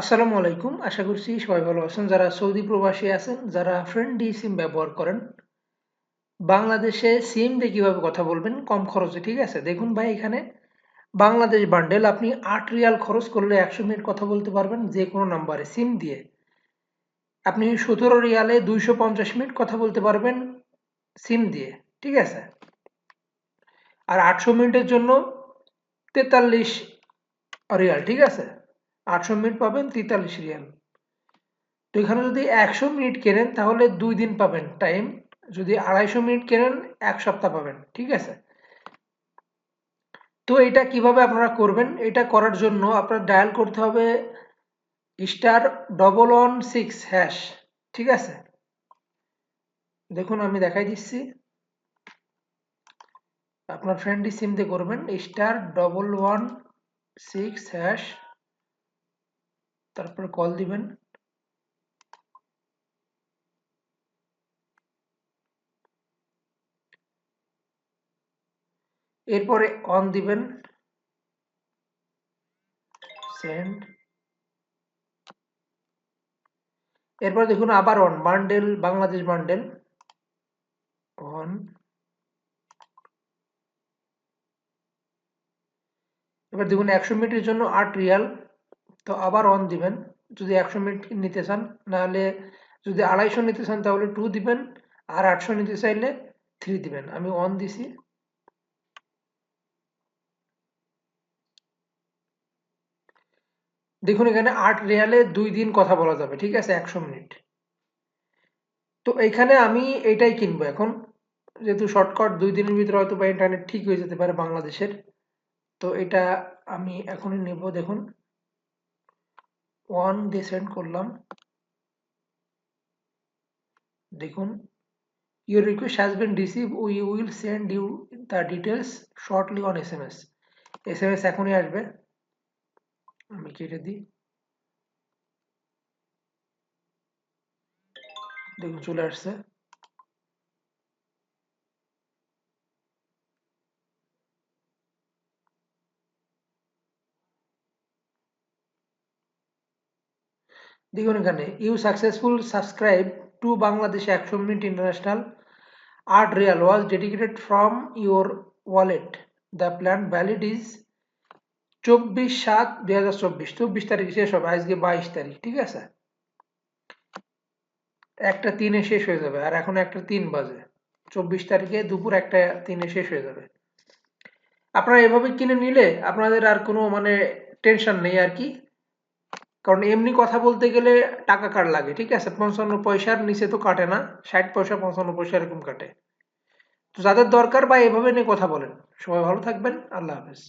আসসালামু আলাইকুম। আশা করছি সবাই ভালো আছেন। যারা সৌদি প্রবাসী আছেন, যারা ফ্রেন্ডলি সিম ব্যবহার করেন, বাংলাদেশে সিম দিয়ে কীভাবে কথা বলবেন, কম খরচে, ঠিক আছে? দেখুন ভাই, এখানে বাংলাদেশ বান্ডেল, আপনি আট রিয়াল খরচ করলে একশো মিনিট কথা বলতে পারবেন যে কোনো নাম্বারে সিম দিয়ে। আপনি সতেরো রিয়ালে দুইশো পঞ্চাশ মিনিট কথা বলতে পারবেন সিম দিয়ে, ঠিক আছে? আর আটশো মিনিটের জন্য তেতাল্লিশ রিয়াল, ঠিক আছে? আটশো মিনিট পাবেন তেতাল্লিশ রিয়াল। তো এখানে যদি একশো মিনিট কেনেন, তাহলে দুই দিন পাবেন টাইম। যদি আড়াইশো মিনিট কেনেন, এক সপ্তাহ পাবেন, ঠিক আছে? তো এটা কীভাবে আপনারা করবেন, এটা করার জন্য আপনার ডায়াল করতে হবে star double one six hash, ঠিক আছে? দেখুন, আমি দেখাই দিচ্ছি। আপনার ফ্রেন্ডই সিমতে করবেন, star double one six hash. তারপরে কল দিবেন। এরপরে অন দিবেন। সেন্ড এরপর দেখুন আবার on bundle Bangladesh bundle on এবার দেখুন একশো মিনিটের জন্য আট রিয়াল। তো আবার অন দিবেন। যদি একশো মিনিট নিতে চান, নাহলে যদি আড়াইশো নিতে চান, তাহলে টু দিবেন। আর আটশো নিতে চাইলে থ্রি দিবেন। আমি অন দিছি। দেখুন, এখানে আট রিয়ালে দুই দিন কথা বলা যাবে, ঠিক আছে? একশো মিনিট। তো এখানে আমি এটাই কিনবো এখন। যেহেতু শর্টকাট দুই দিনের ভিতরে হয়তো বা ইন্টারনেট ঠিক হয়ে যেতে পারে বাংলাদেশের। তো এটা আমি এখনই নেব, দেখুন। ওয়ান দিয়ে সেন্ড করলাম দেখুন your request has been received we will send you the details shortly on sms sms এখনই আসবে আমি কেটে দিই দেখুন চলে আসছে দেখুন এখানে you successful subscribe to Bangladesh একশো মিনিট ইন্টারন্যাশনাল আট riyal was dedicated from your wallet the plan valid is চব্বিশ সাত দুই হাজার চব্বিশ। চব্বিশ তারিখ শেষ হবে, আজকে বাইশ তারিখ, ঠিক আছে? একটা তিনে শেষ হয়ে যাবে, আর এখন একটা তিন বাজে। চব্বিশ তারিখে দুপুর একটা তিনে শেষ হয়ে যাবে। আপনারা এভাবে কিনে নিলে আপনাদের আর কোনো মানে টেনশন নেই আর কি। কারণ এমনি কথা বলতে গেলে টাকা কার লাগে? ঠিক আছে, পঞ্চান্ন পয়সার নিচে তো কাটে না, ষাট পয়সা, পঞ্চান্ন পয়সা এরকম কাটে। তো যাদের দরকার বা এভাবে নিয়ে কথা বলেন। সবাই ভালো থাকবেন, আল্লাহ হাফেজ।